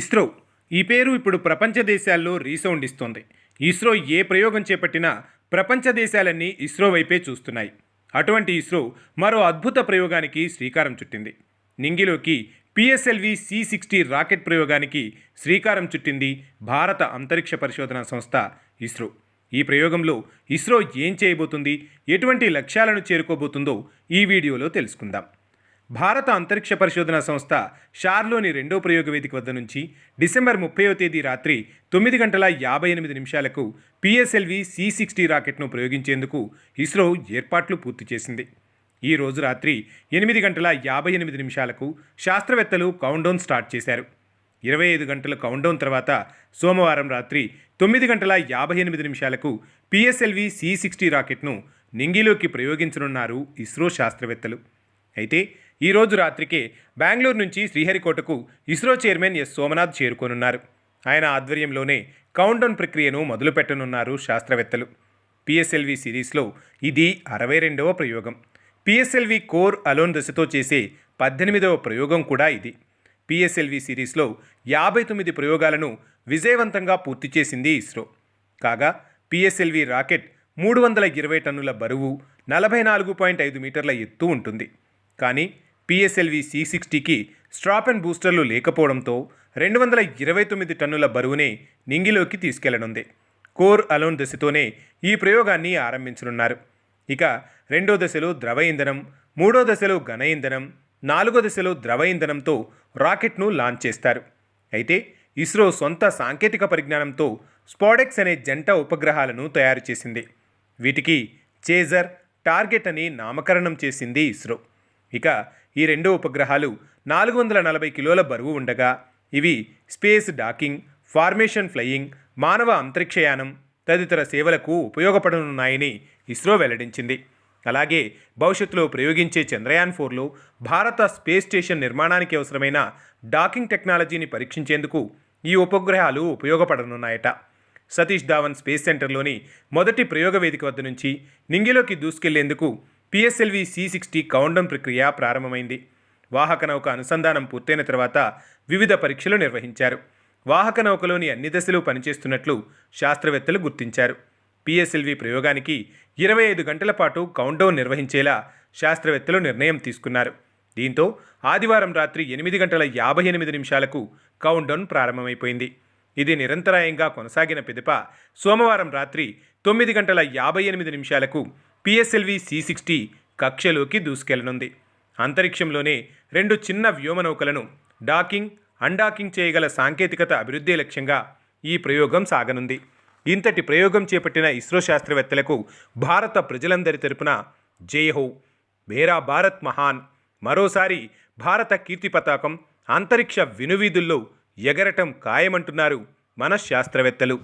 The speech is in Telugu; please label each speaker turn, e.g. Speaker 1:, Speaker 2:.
Speaker 1: ఇస్రో. ఈ పేరు ఇప్పుడు ప్రపంచ దేశాల్లో రీసౌండ్ ఇస్తోంది. ఇస్రో ఏ ప్రయోగం చేపట్టినా ప్రపంచ దేశాలన్నీ ఇస్రో వైపే చూస్తున్నాయి. అటువంటి ఇస్రో మరో అద్భుత ప్రయోగానికి శ్రీకారం చుట్టింది. నింగిలోకి పిఎస్ఎల్వి సి సిక్స్టీ రాకెట్ ప్రయోగానికి శ్రీకారం చుట్టింది భారత అంతరిక్ష పరిశోధన సంస్థ ఇస్రో. ఈ ప్రయోగంలో ఇస్రో ఏం చేయబోతుంది ఎటువంటి లక్ష్యాలను చేరుకోబోతుందో ఈ వీడియోలో తెలుసుకుందాం. భారత అంతరిక్ష పరిశోధన సంస్థ షార్లోని రెండో ప్రయోగ వేదిక వద్ద నుంచి డిసెంబర్ ముప్పైవ తేదీ రాత్రి తొమ్మిది గంటల యాభై ఎనిమిది నిమిషాలకు పిఎస్ఎల్వి సి సిక్స్టీ రాకెట్ను ప్రయోగించేందుకు ఇస్రో ఏర్పాట్లు పూర్తి చేసింది. ఈ రోజు రాత్రి ఎనిమిది గంటల యాభై ఎనిమిది నిమిషాలకు శాస్త్రవేత్తలు కౌంటౌన్ స్టార్ట్ చేశారు. ఇరవై ఐదు గంటల కౌంటౌన్ తర్వాత సోమవారం రాత్రి తొమ్మిది గంటల యాభై ఎనిమిది నిమిషాలకు పిఎస్ఎల్వి సి సిక్స్టీ రాకెట్ను నింగిలోకి ప్రయోగించనున్నారు ఇస్రో శాస్త్రవేత్తలు. అయితే ఈ రోజు రాత్రికే బెంగళూరు నుంచి శ్రీహరికోటకు ఇస్రో చైర్మన్ ఎస్. సోమనాథ్ చేరుకోనున్నారు. ఆయన ఆధ్వర్యంలోనే కౌంటౌన్ ప్రక్రియను మొదలుపెట్టనున్నారు శాస్త్రవేత్తలు. పిఎస్ఎల్వి సిరీస్లో ఇది అరవై రెండవ ప్రయోగం. పిఎస్ఎల్వి కోర్ అలోన్ దశతో చేసే పద్దెనిమిదవ ప్రయోగం కూడా ఇది. పిఎస్ఎల్వి సిరీస్లో యాభై తొమ్మిది ప్రయోగాలను విజయవంతంగా పూర్తి చేసింది ఇస్రో. కాగా పిఎస్ఎల్వి రాకెట్ మూడు వందల ఇరవై టన్నుల బరువు నలభై నాలుగు పాయింట్ ఐదు మీటర్ల ఎత్తు ఉంటుంది. కానీ పిఎస్ఎల్వి సి సిక్స్టీకి స్ట్రాప్ అండ్ బూస్టర్లు లేకపోవడంతో రెండు వందల ఇరవై తొమ్మిది టన్నుల బరువునే నింగిలోకి తీసుకెళ్ళనుంది. కోర్ అలోన్ దశతోనే ఈ ప్రయోగాన్ని ఆరంభించనున్నారు. ఇక రెండో దశలో ద్రవ ఇంధనం మూడో దశలో ఘన ఇంధనం నాలుగో దశలో ద్రవ ఇంధనంతో రాకెట్ను లాంచ్ చేస్తారు. అయితే ఇస్రో సొంత సాంకేతిక పరిజ్ఞానంతో స్పాడెక్స్ అనే జంట ఉపగ్రహాలను తయారు చేసింది. వీటికి చేజర్ టార్గెట్ అని నామకరణం చేసింది ఇస్రో. ఇక ఈ రెండు ఉపగ్రహాలు నాలుగు వందల నలభై కిలోల బరువు ఉండగా ఇవి స్పేస్ డాకింగ్ ఫార్మేషన్ ఫ్లయింగ్ మానవ అంతరిక్షయానం తదితర సేవలకు ఉపయోగపడనున్నాయని ఇస్రో వెల్లడించింది. అలాగే భవిష్యత్తులో ప్రయోగించే చంద్రయాన్ ఫోర్లో భారత స్పేస్ స్టేషన్ నిర్మాణానికి అవసరమైన డాకింగ్ టెక్నాలజీని పరీక్షించేందుకు ఈ ఉపగ్రహాలు ఉపయోగపడనున్నాయట. సతీష్ ధావన్ స్పేస్ సెంటర్లోని మొదటి ప్రయోగ వేదిక వద్ద నుంచి నింగిలోకి దూసుకెళ్ళేందుకు పిఎస్ఎల్వి సి సిక్స్టీ కౌంటౌన్ ప్రక్రియ ప్రారంభమైంది. వాహక నౌక అనుసంధానం పూర్తయిన తర్వాత వివిధ పరీక్షలు నిర్వహించారు. వాహక నౌకలోని అన్ని దశలు పనిచేస్తున్నట్లు శాస్త్రవేత్తలు గుర్తించారు. పిఎస్ఎల్వి ప్రయోగానికి ఇరవై ఐదు గంటల పాటు కౌంటౌన్ నిర్వహించేలా శాస్త్రవేత్తలు నిర్ణయం తీసుకున్నారు. దీంతో ఆదివారం రాత్రి ఎనిమిది గంటల యాభై ఎనిమిది నిమిషాలకు కౌంటౌన్ ప్రారంభమైపోయింది. ఇది నిరంతరాయంగా కొనసాగిన పిదప సోమవారం రాత్రి తొమ్మిది గంటల యాభై ఎనిమిది నిమిషాలకు పిఎస్ఎల్వి సి సిక్స్టీ కక్షలోకి దూసుకెళ్ళనుంది. అంతరిక్షంలోనే రెండు చిన్న వ్యోమనౌకలను డాకింగ్ అన్డాకింగ్ చేయగల సాంకేతికత అభివృద్ధి లక్ష్యంగా ఈ ప్రయోగం సాగనుంది. ఇంతటి ప్రయోగం చేపట్టిన ఇస్రో శాస్త్రవేత్తలకు భారత ప్రజలందరి తరపున జై హో! మేరా భారత్ మహాన్! మరోసారి భారత కీర్తి పతాకం అంతరిక్ష వినువీధుల్లో ఎగరటం ఖాయమంటున్నారు మన శాస్త్రవేత్తలు.